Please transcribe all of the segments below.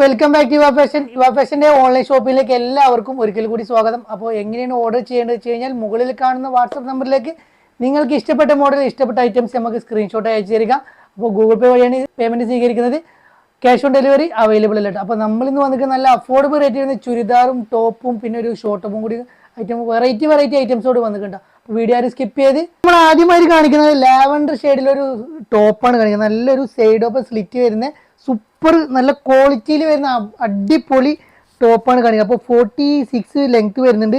Welcome back to Yuva Fashion Yuva ഫാഷന്റെ online ഷോപ്പിലേക്ക് എല്ലാവർക്കും ഒരിക്കൽ കൂടി സ്വാഗതം. അപ്പോൾ എങ്ങനെയാണ് ഓർഡർ ചെയ്യേണ്ടത് വെച്ച് കഴിഞ്ഞാൽ മുകളിൽ കാണുന്ന വാട്സപ്പ് നമ്പറിലേക്ക് നിങ്ങൾക്ക് ഇഷ്ടപ്പെട്ട മോഡൽ ഇഷ്ടപ്പെട്ട ഐറ്റംസ് നമുക്ക് സ്ക്രീൻഷോട്ട് അയച്ചു തരിക. അപ്പോൾ ഗൂഗിൾ പേ വഴിയാണ് പേയ്മെന്റ് സ്വീകരിക്കുന്നത്. ക്യാഷ് ഓൺ ഡെലിവറി അവൈലബിൾ അല്ല? അപ്പോൾ നമ്മളിന്ന് വന്നിട്ട് നല്ല അഫോർഡബിൾ റേറ്റ് വരുന്ന ചുരിദാറും ടോപ്പും പിന്നെ ഒരു ഷോർട്ടും കൂടി ഐറ്റം വെറൈറ്റി വെറൈറ്റി ഐറ്റംസോട് വന്നിട്ടുണ്ട്. അപ്പോൾ വീഡിയോ ആരും സ്കിപ്പ് ചെയ്ത്. നമ്മൾ ആദ്യമായി കാണിക്കുന്നത് ലാവൻഡർ ഷെയ്ഡിലൊരു ടോപ്പാണ് കാണിക്കുന്നത്. നല്ലൊരു സൈഡ് ഓപ്പ് സ്ലിറ്റ് വരുന്ന സൂപ്പർ നല്ല ക്വാളിറ്റിയിൽ വരുന്ന അടിപൊളി ടോപ്പാണ് കാണിക്കുക അപ്പോൾ ഫോർട്ടി സിക്സ് ലെങ്ത് വരുന്നുണ്ട്.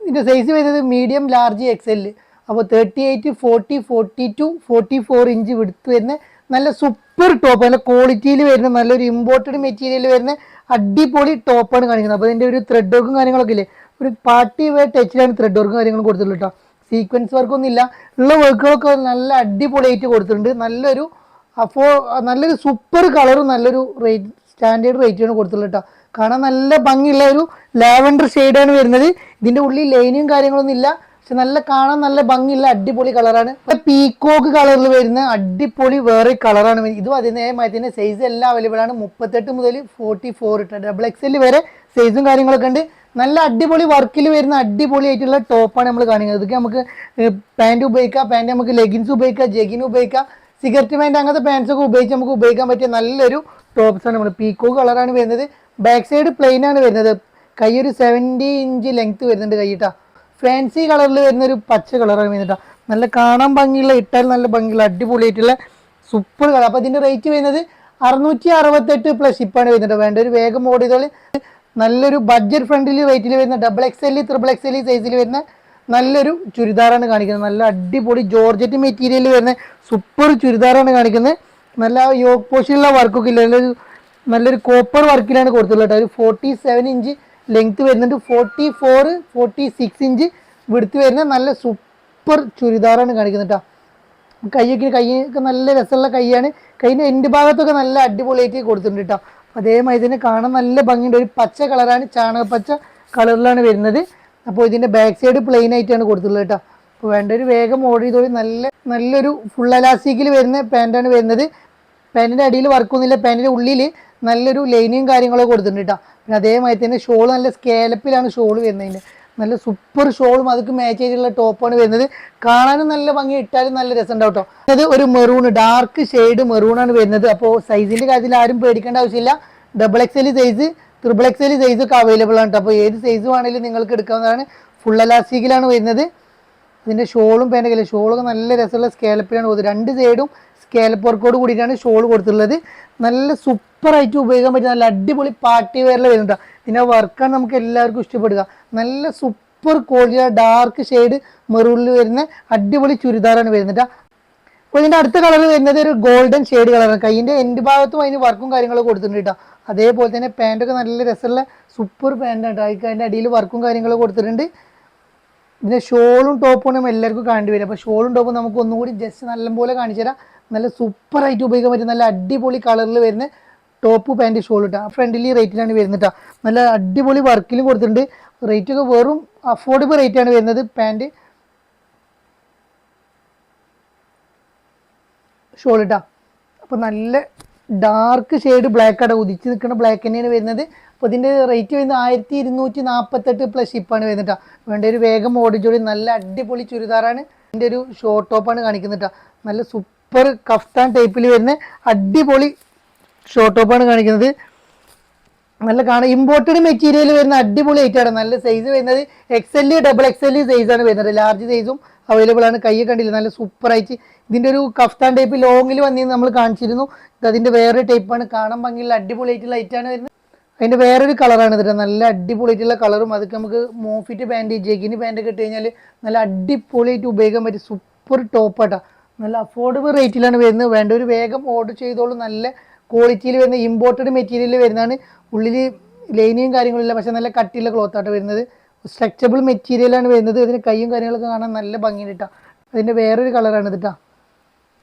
ഇതിന്റെ സൈസ് വരുന്നത് മീഡിയം ലാർജ് എക്സ് അപ്പോൾ thirty eight forty forty two forty four inch വിടുത്ത് വരുന്ന നല്ല സൂപ്പർ ടോപ്പ് നല്ല ക്വാളിറ്റിയിൽ വരുന്ന നല്ലൊരു ഇമ്പോർട്ടഡ് മെറ്റീരിയൽ വരുന്ന അടിപൊളി ടോപ്പാണ് കാണിക്കുന്നത് അപ്പോൾ ഇതിന്റെ ഒരു ത്രെഡ് വർക്കും കാര്യങ്ങളൊക്കെ ഇല്ലേ? ഒരു പാർട്ടി വെയർ ടച്ചിലാണ് ത്രെഡ് വർക്കും കാര്യങ്ങളും കൊടുത്തിട്ടുള്ളൂ കേട്ടോ സീക്വൻസ് വർക്കൊന്നും ഇല്ല ഉള്ള വർക്കുകളൊക്കെ നല്ല അടിപൊളിയായിട്ട് കൊടുത്തിട്ടുണ്ട്. നല്ലൊരു അപ്പോൾ നല്ലൊരു സൂപ്പർ കളറും നല്ലൊരു റേറ്റ് സ്റ്റാൻഡേർഡ് റേറ്റാണ് കൊടുത്തിട്ടുള്ളത് കേട്ടോ കാണാൻ നല്ല ഭംഗിയുള്ള ഒരു ലാവൻഡർ ഷെയ്ഡാണ് വരുന്നത്. ഇതിന്റെ ഉള്ളിൽ ലൈനും കാര്യങ്ങളൊന്നും ഇല്ല. പക്ഷെ നല്ല കാണാൻ നല്ല ഭംഗിയുള്ള അടിപൊളി കളറാണ് പീക്കോക്ക് കളറിൽ വരുന്ന അടിപൊളി വേറെ കളറാണ് ഇതും അതിനേമായി തന്നെ സൈസ് എല്ലാം അവൈലബിൾ ആണ്. മുപ്പത്തെട്ട് മുതൽ forty four double X L വരെ സൈസും കാര്യങ്ങളൊക്കെ ഉണ്ട്. നല്ല അടിപൊളി വർക്കിൽ വരുന്ന അടിപൊളി ആയിട്ടുള്ള ടോപ്പാണ് നമ്മൾ കാണിക്കുന്നത് ഇതൊക്കെ നമുക്ക് പാന്റ് ഉപയോഗിക്കാം. പാന്റ് നമുക്ക് ലെഗിൻസ് ഉപയോഗിക്കാം. ജെഗിൻ ഉപയോഗിക്കാം. സിഗരറ്റ് പാന്റ് അങ്ങനത്തെ പാൻസ് ഒക്കെ ഉപയോഗിച്ച് നമുക്ക് ഉപയോഗിക്കാൻ പറ്റിയ നല്ലൊരു ടോപ്സ് ആണ്. നമ്മൾ പീക്കോ കളറാണ് വരുന്നത്. ബാക്ക് സൈഡ് പ്ലെയിൻ ആണ് വരുന്നത്. കൈ ഒരു സെവന്റി ഇഞ്ച് ലെങ്ത് വരുന്നുണ്ട് കൈയിട്ടാ ഫാൻസി കളറിൽ വരുന്ന ഒരു പച്ച കളറാണ് വരുന്നത് നല്ല കാണാൻ ഭംഗിയുള്ള ഇട്ടാൽ നല്ല ഭംഗിയുള്ള അടിപൊളിയായിട്ടുള്ള സൂപ്പർ കളർ അപ്പോൾ ഇതിന്റെ റേറ്റ് വരുന്നത് അറുന്നൂറ്റി അറുപത്തെട്ട് പ്ലസ് ഷിപ്പാണ് വരുന്നത് വേണ്ട ഒരു വേഗം ഓടിയതോൾ നല്ലൊരു ബഡ്ജറ്റ് ഫ്രണ്ടിൽ റേറ്റിൽ വരുന്ന double X L triple X L സൈസിൽ വരുന്ന നല്ലൊരു ചുരിദാറാണ് കാണിക്കുന്നത്. നല്ല അടിപൊളി ജോർജറ്റ് മെറ്റീരിയൽ വരുന്ന സൂപ്പർ ചുരിദാറാണ് കാണിക്കുന്നത്. നല്ല യോഗ് പോഷനുള്ള വർക്കൊക്കെ ഇല്ല. നല്ലൊരു നല്ലൊരു കോപ്പർ വർക്കിലാണ് കൊടുത്തുള്ളത് ഒരു ഫോർട്ടി സെവൻ ഇഞ്ച് ലെങ്ത് വരുന്നുണ്ട്. Forty four forty six inch വിടുത്ത് വരുന്ന നല്ല സൂപ്പർ ചുരിദാറാണ് കാണിക്കുന്നത് കേട്ടോ. കൈയൊക്കെ കൈയൊക്കെ നല്ല രസമുള്ള കൈയാണ്. കൈയിന്റെ എന്റെ ഭാഗത്തൊക്കെ നല്ല അടിപൊളിയായിട്ട് കൊടുത്തിട്ടുണ്ട് കേട്ടോ. അതേമാതിരി തന്നെ കാണാൻ നല്ല ഭംഗിയുണ്ട്. ഒരു പച്ച കളറാണ് ചാണകപ്പച്ച കളറിലാണ് വരുന്നത്. അപ്പോൾ ഇതിന്റെ ബാക്ക് സൈഡ് പ്ലെയിൻ ആയിട്ടാണ് കൊടുത്തിട്ടുള്ളത് കേട്ടോ. അപ്പോൾ വേണ്ട ഒരു വേഗം ഓർഡർ ചെയ്തോളി നല്ല നല്ലൊരു ഫുൾ അലാസ്റ്റിക്കിൽ വരുന്ന പാന്റാണ് വരുന്നത്. പാന്റിന്റെ അടിയിൽ വർക്കൊന്നുമില്ല പാന്റിന്റെ ഉള്ളിൽ നല്ലൊരു ലൈനിയും കാര്യങ്ങളൊക്കെ കൊടുത്തിട്ടുണ്ട് കേട്ടോ. പിന്നെ അതേമാതിരി തന്നെ ഷോൾ നല്ല സ്കേലപ്പിലാണ് ഷോൾ വരുന്നതിന്റെ നല്ല സൂപ്പർ ഷോളും അതൊക്കെ മാച്ച് ചെയ്തിട്ടുള്ള ടോപ്പാണ് വരുന്നത്. കാണാനും നല്ല ഭംഗി ഇട്ടാലും നല്ല രസം ഉണ്ടാവും കേട്ടോ. അത് ഒരു മെറൂൺ ഡാർക്ക് ഷെയ്ഡ് മെറൂണാണ് വരുന്നത്. അപ്പോൾ സൈസിന്റെ കാര്യത്തിൽ ആരും പേടിക്കേണ്ട ആവശ്യമില്ല. Double X L size triple X L size ഒക്കെ അവൈലബിൾ ആണ് അപ്പോൾ ഏത് സൈസ് വേണമെങ്കിലും നിങ്ങൾക്ക് എടുക്കാവുന്നതാണ്. ഫുൾ അലാസ്റ്റിക്കിലാണ് വരുന്നത്. ഇതിന്റെ ഷോളും പാന്റൊക്കെ ഇല്ലേ? ഷോളൊക്കെ നല്ല രസമുള്ള സ്കേലപ്പിലാണ് കൊടുത്തത് രണ്ട് സൈഡും സ്കേലപ്പ് വർക്കോട് കൂടിയിട്ടാണ് ഷോൾ കൊടുത്തിട്ടുള്ളത്. നല്ല സൂപ്പറായിട്ട് ഉപയോഗിക്കാൻ പറ്റും. നല്ല അടിപൊളി പാർട്ടി വെയറിൽ വരുന്നുണ്ട് ഇതിന്റെ വർക്കാണ് നമുക്ക് എല്ലാവർക്കും ഇഷ്ടപ്പെടുക. നല്ല സൂപ്പർ ക്വാളിറ്റി ഡാർക്ക് ഷെയ്ഡ് മെറൂണിൽ വരുന്ന അടിപൊളി ചുരിദാറാണ് വരുന്നത്. അപ്പോൾ ഇതിന്റെ അടുത്ത കളർ വരുന്നത് ഒരു ഗോൾഡൻ ഷെയ്ഡ് കളറാണ് കൈയിന്റെ എൻഡ് ഭാഗത്തും അതിന് വർക്കും കാര്യങ്ങളും കൊടുത്തിട്ടുണ്ട് കേട്ടോ അതേപോലെ തന്നെ പാന്റൊക്കെ നല്ല രസമുള്ള സൂപ്പർ പാന്റാണ് അതിന്റെ അടിയിൽ വർക്കും കാര്യങ്ങളും കൊടുത്തിട്ടുണ്ട്. ഇതിന്റെ ഷോളും ടോപ്പും നമ്മൾ എല്ലാവർക്കും കാണേണ്ടി വരും അപ്പോൾ ഷോളും ടോപ്പും നമുക്ക് ഒന്നുകൂടി ജസ്റ്റ് നല്ലപോലെ കാണിച്ചു തരാം. നല്ല സൂപ്പറായിട്ട് ഉപയോഗിക്കാൻ പറ്റും. നല്ല അടിപൊളി കളറിൽ വരുന്ന ടോപ്പ് പാന്റ് ഷോൾ ഇട്ടാ ഫ്രണ്ട്ലി റേറ്റിലാണ് വരുന്നത് കേട്ടോ നല്ല അടിപൊളി വർക്കിലും കൊടുത്തിട്ടുണ്ട്. റേറ്റൊക്കെ വെറും അഫോർഡബിൾ റേറ്റാണ് വരുന്നത്. പാന്റ് ഷോൾ ഇട്ടാ അപ്പോൾ നല്ല ഡാർക്ക് ഷെയ്ഡ് ആണ് ഉദിച്ച് നിൽക്കുന്ന ബ്ലാക്ക് തന്നെയാണ് വരുന്നത് അപ്പോൾ ഇതിന്റെ റേറ്റ് വരുന്നത് ആയിരത്തി ഇരുന്നൂറ്റി നാൽപ്പത്തെട്ട് പ്ലസ് ഷിപ്പാണ് വരുന്നത് ട്ടാ. വേണ്ട ഒരു വേഗം ഓടിച്ചോടി നല്ല അടിപൊളി ചുരിദാറാണ് ഇതിന്റെ ഒരു ഷോർട്ട് ടോപ്പാണ് കാണിക്കുന്നത് ട്ടാ. നല്ല സൂപ്പർ കഫ്താൻ ടൈപ്പിൽ വരുന്ന അടിപൊളി ഷോർട്ട് ടോപ്പാണ് കാണിക്കുന്നത് നല്ല കാണാം. ഇമ്പോർട്ടഡ് മെറ്റീരിയൽ വരുന്ന അടിപൊളി ഐറ്റാണ് നല്ല സൈസ് വരുന്നത് X L double X L സൈസാണ് വരുന്നത് ലാർജ് സൈസും അവൈലബിൾ ആണ്. കൈ കണ്ടില്ല? നല്ല സൂപ്പർ ആയിട്ട്. ഇതിന്റെ ഒരു കഫ്താൻ ടൈപ്പ് ലോങ്ങിൽ വന്നിന്ന് നമ്മൾ കാണിച്ചിരുന്നു. ഇത് അതിന്റെ വേറൊരു ടൈപ്പാണ് കാണാൻ ഭംഗിയുള്ള അടിപൊളി ആയിട്ടുള്ള ലൈറ്റാണ് വരുന്നത്. അതിന്റെ വേറൊരു കളറാണ് ഇതിട്ട് നല്ല അടിപൊളി അടിപൊളിയായിട്ടുള്ള കളറും അതൊക്കെ നമുക്ക് മോഫിറ്റ് പാന്റ് ജെഗിന് പാന്റൊക്കെ ഇട്ട് കഴിഞ്ഞാൽ നല്ല അടിപൊളിയായിട്ട് ഉപയോഗിക്കാൻ പറ്റും. സൂപ്പർ ടോപ്പാട്ടാ നല്ല അഫോർഡബിൾ റേറ്റിലാണ് വരുന്നത്. വേണ്ട ഒരു വേഗം ഓർഡർ ചെയ്തോളൂ. നല്ല ക്വാളിറ്റിയിൽ വരുന്ന ഇമ്പോർട്ടഡ് മെറ്റീരിയൽ വരുന്നതാണ്. ഉള്ളിൽ ലൈനിയും കാര്യങ്ങളില്ല പക്ഷെ നല്ല കട്ടിയുള്ള ക്ലോത്ത് ആട്ടോ വരുന്നത്. സ്ട്രക്ചബിൾ മെറ്റീരിയലാണ് വരുന്നത്. ഇതിന് കൈയും കാര്യങ്ങളൊക്കെ കാണാൻ നല്ല ഭംഗിയുണ്ട് കേട്ടോ അതിന്റെ വേറൊരു കളറാണ് ഇതിട്ടാ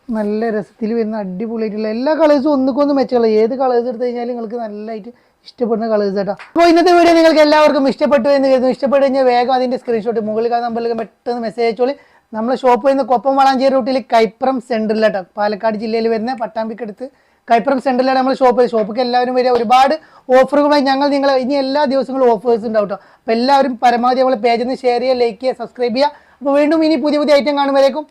നല്ല രസത്തിൽ വരുന്ന അടിപൊളിയായിട്ടുള്ള എല്ലാ കളേഴ്സും ഒന്നുക്കൊന്ന് മെച്ചമുള്ള ഏത് കളേഴ്സ് എടുത്തു കഴിഞ്ഞാൽ നിങ്ങൾക്ക് നല്ലതായിട്ട് ഇഷ്ടപ്പെടുന്ന കളേഴ്സ് കേട്ടോ അപ്പോൾ ഇന്നത്തെ വീഡിയോ നിങ്ങൾക്ക് എല്ലാവർക്കും ഇഷ്ടപ്പെട്ടു എന്ന് കരുതുന്നു. ഇഷ്ടപ്പെട്ടു കഴിഞ്ഞാൽ വേഗം അതിന്റെ സ്ക്രീൻഷോട്ട് മുകളിൽ കാണുന്ന നമ്പറിലേക്ക് പെട്ടെന്ന് മെസ്സേജ് അയച്ചോളി. നമ്മളെ ഷോപ്പ് വരുന്ന കൊപ്പം വളാഞ്ചേരി റൂട്ടിൽ കൈപ്രം സെന്ററിലാട്ടോ പാലക്കാട് ജില്ലയിൽ വരുന്ന പട്ടാമ്പിക്കടുത്ത് കൈപ്പുറം സെന്ററിലാണ് നമ്മൾ ഷോപ്പ് ഷോപ്പിൽ എല്ലാവരും വരിക. ഒരുപാട് ഓഫറുകളായി ഞങ്ങൾ നിങ്ങൾ ഇനി എല്ലാ ദിവസങ്ങളും ഓഫേഴ്സ് ഉണ്ടാവും കേട്ടോ അപ്പോൾ എല്ലാവരും പരമാവധി നമ്മൾ പേജിൽ നിന്ന് ഷെയർ ചെയ്യുക ലൈക്ക് ചെയ്യുക സബ്സ്ക്രൈബ് ചെയ്യുക. അപ്പോൾ വീണ്ടും ഇനി പുതിയ പുതിയ ഐറ്റം കാണുമ്പോഴേക്കും